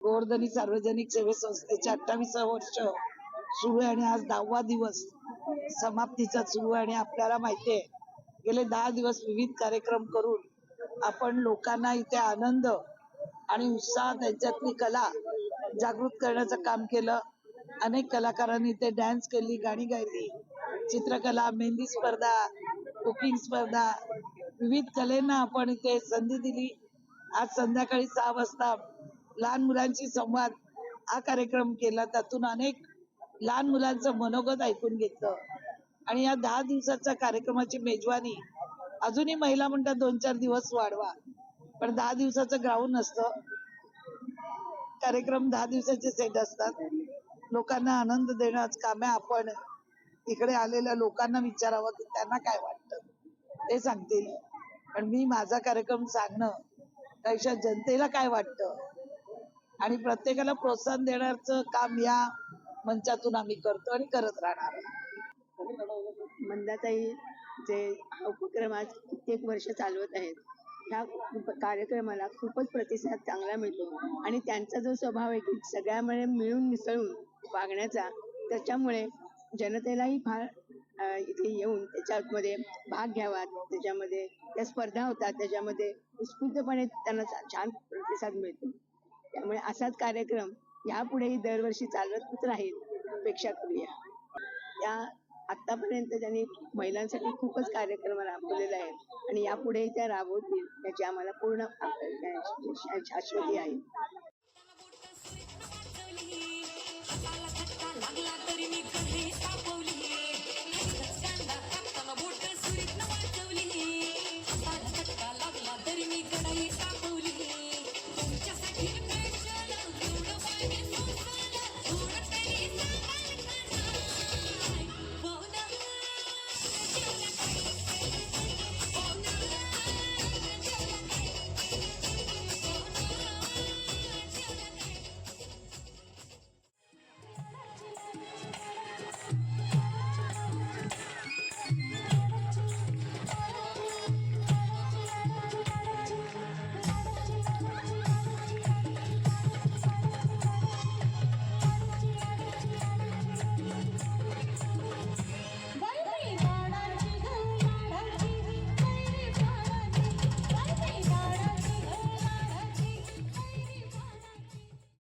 गोवर्धनी सार्वजनिक सेवे संस्थेचे अठ्ठावीसावं वर्ष सुरू आहे आणि आज दहावा दिवस समाप्तीचा सुरू आहे आणि आपल्याला माहिती आहे गेले दहा दिवस विविध कार्यक्रम करून आपण लोकांना इथे आनंद आणि उत्साह त्यांच्यातली कला जागृत करण्याचं काम केलं. अनेक कलाकारांनी इथे डान्स केली गाणी गायली चित्रकला मेहंदी स्पर्धा कुकिंग स्पर्धा विविध कलेंना आपण इथे संधी दिली. आज संध्याकाळी सहा वाजता लहान मुलांशी संवाद हा कार्यक्रम केला. त्यातून अनेक लहान मुलांचं मनोगत ऐकून घेतलं. आणि या दहा दिवसाच्या कार्यक्रमाची मेजवानी अजूनही महिला म्हणतात दोन चार दिवस वाढवा. पण दहा दिवसाचं ग्राउंड नसतं. कार्यक्रम दहा दिवसाचे सेट असतात. लोकांना आनंद देणं काम आहे आपण इकडे आलेल्या लोकांना विचारावं की त्यांना काय वाटतं? ते सांगतील. पण मी माझा कार्यक्रम सांगणं त्यापेक्षा जनतेला काय वाटतं? आणि प्रत्येकाला प्रोत्साहन देण्याचं काम या मंचातून आम्ही करतो आणि करत राहणार मंदाताई जे हा उपक्रम आज कित्येक वर्ष चालवत आहेत ह्या कार्यक्रमाला खूपच प्रतिसाद चांगला मिळतो. आणि त्यांचा जो स्वभाव आहे की सगळ्यामुळे मिळून मिसळून वागण्याचा त्याच्यामुळे जनतेलाही फार इथे येऊन त्याच्यामध्ये भाग घ्यावा त्याच्यामध्ये त्या स्पर्धा होतात त्याच्यामध्ये उत्स्फूर्तपणे त्यांना छान प्रतिसाद मिळतो. त्यामुळे असाच कार्यक्रम यापुढेही दरवर्षी चालवतच राहील अपेक्षा करूया. या आतापर्यंत त्यांनी महिलांसाठी खूपच कार्यक्रम राबवलेले आहेत आणि यापुढेही त्या राबवतील याची आम्हाला पूर्ण शाश्वती आहे.